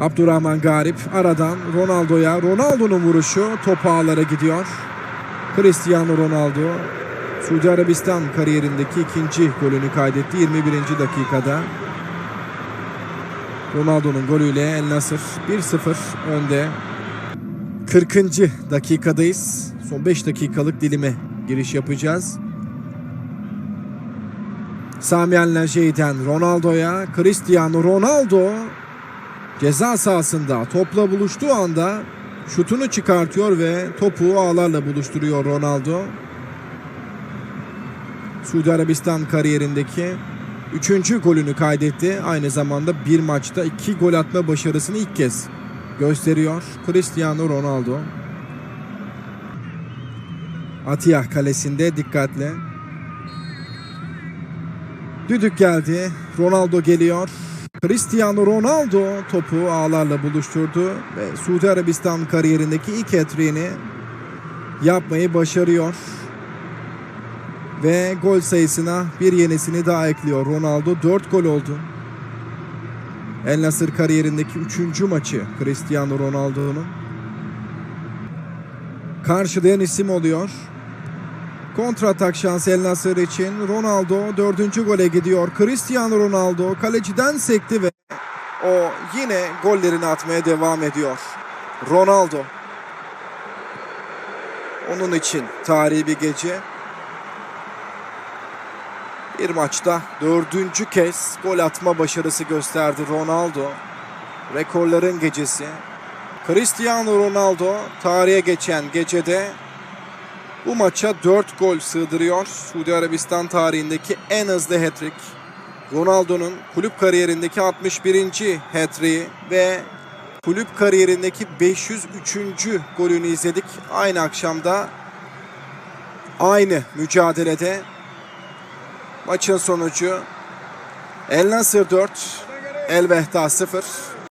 Abdurrahman Garip aradan Ronaldo'ya. Ronaldo'nun vuruşu top ağlara gidiyor. Cristiano Ronaldo Suudi Arabistan kariyerindeki ikinci golünü kaydetti 21. dakikada. Ronaldo'nun golüyle El Nasır 1-0 önde. 40. dakikadayız. Son 5 dakikalık dilime giriş yapacağız. Samian Lajey'den Ronaldo'ya Cristiano Ronaldo ceza sahasında topla buluştuğu anda şutunu çıkartıyor ve topu ağlarla buluşturuyor Ronaldo. Suudi Arabistan kariyerindeki üçüncü golünü kaydetti. Aynı zamanda bir maçta iki gol atma başarısını ilk kez gösteriyor Cristiano Ronaldo. Atiyah kalesinde dikkatle. Düdük geldi. Ronaldo geliyor. Cristiano Ronaldo topu ağlarla buluşturdu ve Suudi Arabistan kariyerindeki ilk hat-trick'ini yapmayı başarıyor. Ve gol sayısına bir yenisini daha ekliyor. Ronaldo 4 gol oldu. El Nasır kariyerindeki 3. maçı Cristiano Ronaldo'nun. Karşılayan isim oluyor. Kontratak şansı El Nasır için Ronaldo dördüncü gole gidiyor. Cristiano Ronaldo kaleciden sekti ve o yine gollerini atmaya devam ediyor. Ronaldo. Onun için tarihi bir gece. Bir maçta dördüncü kez gol atma başarısı gösterdi Ronaldo. Rekorların gecesi. Cristiano Ronaldo tarihe geçen gecede bu maça 4 gol sığdırıyor. Suudi Arabistan tarihindeki en hızlı hat-trick. Ronaldo'nun kulüp kariyerindeki 61. hat-trick'i ve kulüp kariyerindeki 503. golünü izledik. Aynı akşamda aynı mücadelede maçın sonucu El Nasır 4 El Vehda 0